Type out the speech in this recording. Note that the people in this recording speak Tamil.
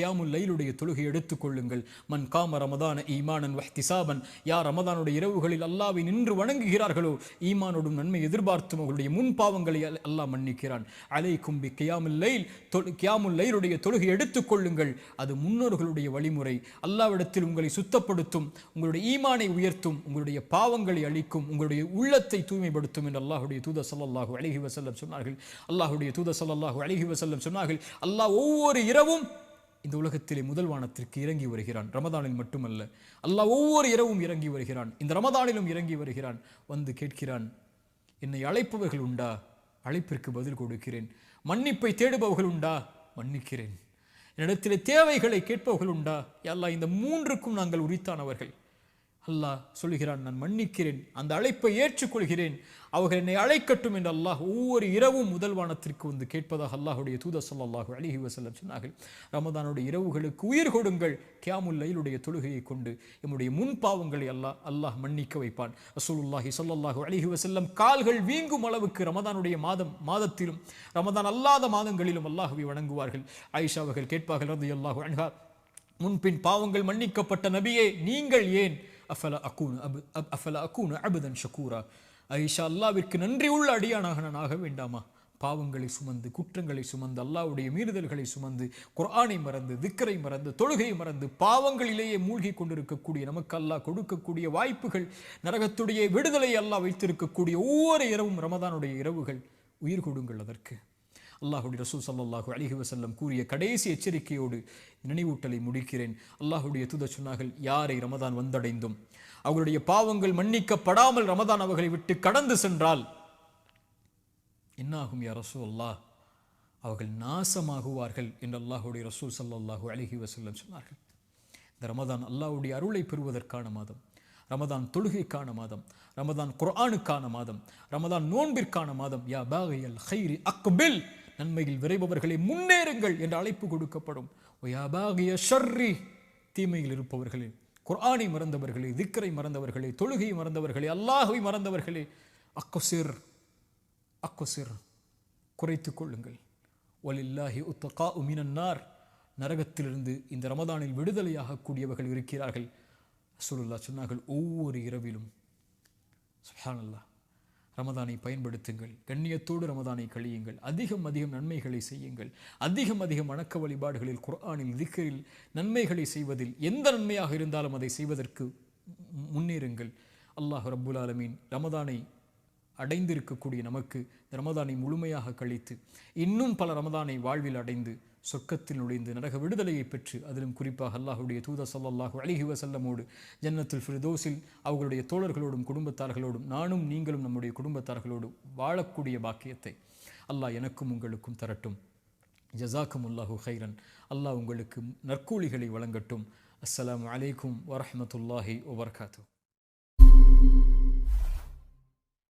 கியாமுல் லைலுடைய தொழுகை எடுத்துக்கொள்ளுங்கள் மன் காம ரமதான ஈமானன் வஹ்திசாபன். யார் ரமதானுடைய இரவுகளில் அல்லாவை நின்று வணங்குகிறார்களோ? ஈமானோடும் நன்மை எதிர்பார்த்தும் அவர்களுடைய முன் பாவங்களை அல்- அல்லாஹ் மன்னிக்கிறான். அலை கும்பி கியாமுல் லைல். கியாமுல் லைலுடைய தொழுகை எடுத்துக்கொள்ளுங்கள் அது முன்னோர்களுடைய வழிமுறை. அல்லாவிடத்தில் உங்களை சுத்தப்படுத்தும். உங்களுடைய ஈமானை உயர்த்தும். உங்களுடைய பாவங்களை அழிக்கும். உங்களுடைய உள்ளத்தை தூய்மைப்படுத்தும். என்று அல்லாஹுடைய தூத ஸல்லல்லாஹு அழகி வசல்லம் சொன்னார்கள். அல்லாஹுடைய தூத ஸல்லல்லாஹு அழகி வசல்லம் சொன்னார்கள். அல்லாஹ் ஒவ்வொரு இரவும் இந்த உலகத்திலே முதல் வானத்திற்கு இறங்கி வருகிறான். ரமதானில் மட்டுமல்ல அல்லாஹ் ஒவ்வொரு இரவும் இறங்கி வருகிறான். இந்த ரமதானிலும் இறங்கி வருகிறான். வந்து கேட்கிறான் என்னை அழைப்பவர்கள் உண்டா? அழைப்பிற்கு பதில் கொடுக்கிறேன். மன்னிப்பை தேடுபவர்கள் உண்டா? மன்னிக்கிறேன். என்னிடத்தில் தேவைகளை கேட்பவர்கள் உண்டா? எல்லாம் இந்த மூன்றுக்கும் நாங்கள் உரித்தானவர்கள். அல்லாஹ் சொல்கிறான் நான் மன்னிக்கிறேன் அந்த அழைப்பை ஏற்றுக்கொள்கிறேன். அவர்கள் என்னை அழைக்கட்டும் என்று அல்லாஹ் ஒவ்வொரு இரவும் முதல் வானத்திற்கு வந்து கேட்பதாக அல்லாஹுடைய தூத சொல்லாஹு அலைஹி வசல்லம் சொன்னார்கள். ரமதானுடைய இரவுகளுக்கு உயிர் கொடுங்கள். கியாமுல்லையிலுடைய தொழுகையை கொண்டு எம்முடைய முன் பாவங்களை அல்லாஹ் அல்லாஹ் மன்னிக்க வைப்பான். ரசூலுல்லாஹி சொல்லல்லாஹு அலைஹி வசல்லம் கால்கள் வீங்கும் அளவுக்கு ரமதானுடைய மாதம் மாதத்திலும் ரமதான் அல்லாத மாதங்களிலும் அல்லாஹுவை வணங்குவார்கள். ஆயிஷா அவர்கள் கேட்பார்கள் அல்லாஹு அன்ஹா முன்பின் பாவங்கள் மன்னிக்கப்பட்ட நபியே நீங்கள் ஏன் அஃபல அக்கூனு அபு அப் அஃபல அக்கூனு அபுதன் ஷக்கூரா ஐஷா அல்லாவிற்கு நன்றி உள்ள அடியானாக நான் ஆக வேண்டாமா? பாவங்களை சுமந்து குற்றங்களை சுமந்து அல்லாஹ்வுடைய மீறுதல்களை சுமந்து குரானை மறந்து திக்கரை மறந்து தொழுகை மறந்து பாவங்களிலேயே மூழ்கி கொண்டிருக்கக்கூடிய நமக்கு அல்லாஹ் கொடுக்கக்கூடிய வாய்ப்புகள் நரகத்துடைய விடுதலை அல்லாஹ் வைத்திருக்கக்கூடிய ஒவ்வொரு இரவும் ரமதானுடைய இரவுகள். உயிர் கொடுங்கள் அதற்கு. அல்லாஹுடைய ரசூல் சல்லாஹூ அலிஹி வசல்லம் கூறிய கடைசி எச்சரிக்கையோடு நினைவூட்டலை முடிக்கிறேன். அல்லாஹுடைய தூதர் சொன்னார்கள் யாரை ரமதான் வந்தடைந்தும்? அவர்களுடைய பாவங்கள் மன்னிக்கப்படாமல் ரமதான் அவர்களை விட்டு கடந்து சென்றால்? என்னாகும் யா ரசூ அல்லாஹ் அவர்கள் நாசமாகுவார்கள் என்று அல்லாஹுடைய ரசூல் சல்லாஹூ அலிஹி வசல்லம் சொன்னார்கள். இந்த ரமதான் அல்லாஹுடைய அருளை பெறுவதற்கான மாதம். ரமதான் தொழுகைக்கான மாதம். ரமதான் குர்ஆனுக்கான மாதம். ரமதான் நோன்பிற்கான மாதம். யா பாகியல் ஹைரி அக்பில்! நன்மையில் விரைபவர்களே முன்னேறுங்கள் என்ற அழைப்பு கொடுக்கப்படும். ஒயாபாகிய ஷர்ரி தீமையில் இருப்பவர்களே குர்ஆனை மறந்தவர்களே திக்கரை மறந்தவர்களே தொழுகை மறந்தவர்களே அல்லாஹை மறந்தவர்களே அக்கொசிர் அக்கொசிர் குறைத்து கொள்ளுங்கள். ஒலில்லாஹி உத்தகா உமினன்னார் நரகத்திலிருந்து இந்த ரமதானில் விடுதலையாக கூடியவர்கள் இருக்கிறார்கள். சொல்லுல்லா சொன்னார்கள் ஒவ்வொரு இரவிலும் சுஹானல்லா ரமதானை பயன்படுத்துங்கள். கண்ணியத்தோடு ரமதானை கழியுங்கள். அதிகம் அதிகம் நன்மைகளை செய்யுங்கள். அதிகம் அதிகம் வணக்க வழிபாடுகளில் குர்ஆனில் திக்கரில் நன்மைகளை செய்வதில் எந்த நன்மையாக இருந்தாலும் அதை செய்வதற்கு முன்னேறுங்கள். அல்லாஹ் ரப்புல் ஆலமீன் ரமதானை அடைந்திருக்கக்கூடிய நமக்கு இந்த ரமதானை முழுமையாக கழித்து இன்னும் பல ரமதானை வாழ்வில் அடைந்து சொர்க்கத்தில் நுழைந்து நரக விடுதலையை பெற்று அதிலும் குறிப்பாக அல்லாஹுடைய தூத சல்லாஹூ அலிஹி வசல்லமோடு ஜன்னத்தில் ஃபிர்தௌஸில் அவர்களுடைய தோழர்களோடும் குடும்பத்தார்களோடும் நானும் நீங்களும் நம்முடைய குடும்பத்தார்களோடு வாழக்கூடிய பாக்கியத்தை அல்லாஹ் எனக்கும் உங்களுக்கும் தரட்டும். ஜஸாக்கும் அல்லாஹு ஹைரன் அல்லாஹ் உங்களுக்கு நற்கூலிகளை வழங்கட்டும். அஸ்லாம் அலைக்கும் வரமத்துல்லாஹி வபரகாத்துஹ்